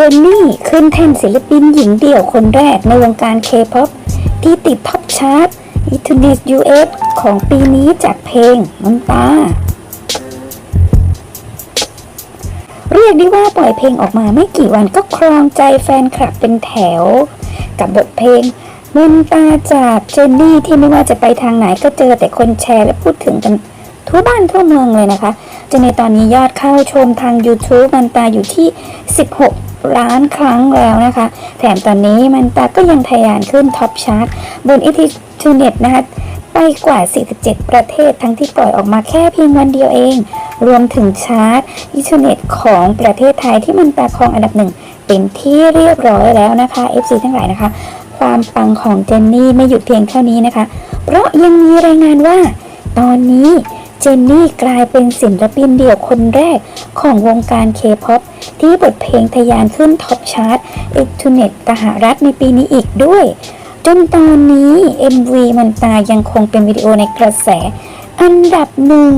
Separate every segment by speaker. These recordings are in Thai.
Speaker 1: จนนี่ขึ้นแท่นศิลปินหญิงเดี่ยวคนแรกในวงการเคป๊อปที่ติดท็อปชาร์ตอิทูเนส US ของปีนี้จากเพลงน้ำตา เรียกได้ว่าปล่อยเพลงออกมาไม่กี่วันก็ครองใจแฟนคลับเป็นแถว กับบทเพลงมนตาจากเจนนี่ที่ไม่ว่าจะไปทางไหนก็เจอแต่คนแชร์และพูดถึงกันทั่วบ้านทั่วเมืองเลยนะคะจนในตอนนี้ยอดเข้าชมทาง YouTube มันตาอยู่ที่ 16 ล้านครั้งแล้วนะคะ แถมตอนนี้มันตาก็ยังทะยานขึ้นท็อปชาร์ตบนอิทิทูเน็ตนะคะไปกว่า 47 ประเทศทั้งที่ปล่อยออกมาแค่เพียงวันเดียวเอง รวมถึงชาร์ตอินเทอร์เน็ตของประเทศไทยที่มันตาครองอันดับหนึ่งเป็นที่เรียบร้อยแล้วนะคะ FC ทั้งหลายนะคะ ความปังของเจนนี่ไม่หยุดเพียงเท่านี้นะคะ เพราะยังมีรายงานว่าตอนนี้ เจนนี่กลายเป็นศิลปินเดี่ยวคนแรกของวงการเคป๊อปที่บทเพลงทะยานขึ้นท็อปชาร์ตอินเทอร์เน็ตสหรัฐในปีนี้อีกด้วย จนตอนนี้ MV มันตายังคงเป็นวิดีโอในกระแส อันดับหนึ่ง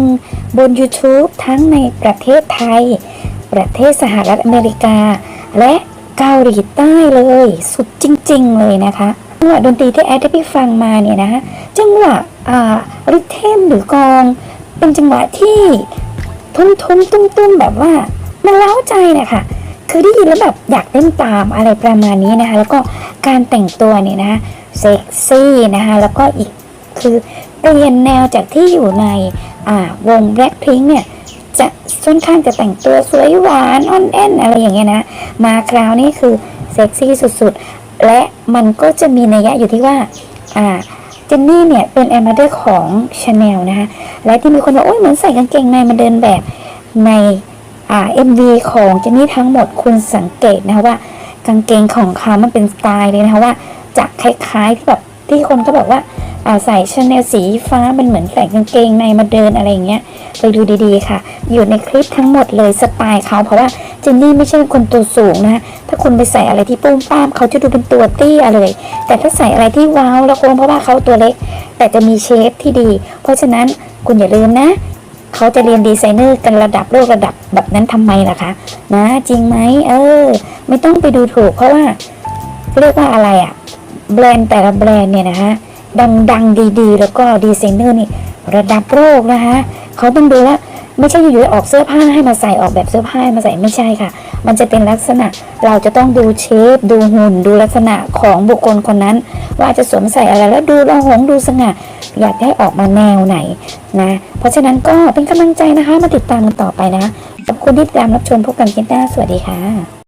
Speaker 1: บน YouTube ทั้งในประเทศไทย ประเทศสหรัฐอเมริกา และเกาหลีใต้เลย สุดจริง ๆ เลยนะคะจังหวะดนตรีที่แอดได้ไปฟังมาเนี่ยนะจังหวะอ่าริเทมหรือกอง เป็นจังหวะที่ทุ่มทุ่มตุ้มตุ้มแบบว่ามันเล้าใจนะคะคือได้ยินแล้วแบบอยากเต้นตามอะไรประมาณนี้นะคะ แล้วก็การแต่งตัวเนี่ยนะคะเซ็กซี่นะคะแล้วก็อีกคือเปลี่ยนแนวจากที่อยู่ในอ่าวงแบล็คพิงเนี่ยจะค่อนข้างจะแต่งตัวสวยหวานอ่อนแอนอะไรอย่างเงี้ยนะ มาคราวนี้คือเซ็กซี่สุดๆ และมันก็จะมีนัยยะอยู่ที่ว่าอ่า เจนนี่เนี่ยเป็นแอมบาสเดอร์ของชาแนลนะคะ และที่มีคนบอกโอ้ยเหมือนใส่กางเกงในมาเดินแบบในอ่า MV ของเจนนี่ทั้งหมดคุณสังเกตนะคะว่ากางเกงของเขามันเป็นสไตล์เลยนะคะว่าจะคล้ายๆที่แบบที่คนก็บอกว่าอ่าใส่ชาแนลสีฟ้ามันเหมือนใส่กางเกงในมาเดินอะไรอย่างเงี้ยไปดูดีๆค่ะ อยู่ในคลิปทั้งหมดเลยสไตล์เขาเพราะว่า เจนนี่ไม่ใช่คนตัวสูงนะ ถ้าคุณไปใส่อะไรที่ปุ้มป้ามเขาจะดูเป็นตัวเตี้ยเลย แต่ถ้าใส่อะไรที่ว้าวแล้วโค้งเพราะว่าเขาตัวเล็ก แต่จะมีเชฟที่ดี เพราะฉะนั้นคุณอย่าลืมนะ เขาจะเรียนดีไซเนอร์กันระดับโลกระดับแบบนั้นทำไมล่ะคะนะจริงไหมเออ ไม่ต้องไปดูถูก เพราะว่าเรียกว่าอะไรอะแบรนด์แต่ละแบรนด์เนี่ยนะคะดังๆดีๆ แล้วก็ดีไซเนอร์นี่ระดับโลกนะคะเขาต้องดูว่า ไม่ใช่อยู่ๆออกเสื้อผ้าให้มาใส่ออกแบบเสื้อผ้ามาใส่ไม่ใช่ค่ะ มันจะเป็นลักษณะเราจะต้องดูเชฟดูหุ่น ดูลักษณะของบุคคลคนนั้น ว่าจะสวมใส่อะไรแล้วดูระหงดูสง่าอยากให้ออกมาแนวไหนนะเพราะฉะนั้นก็เป็นกำลังใจนะคะมาติดตามกันต่อไปนะขอบคุณที่ติดตามรับชมพบกันคลิปหน้าสวัสดีค่ะ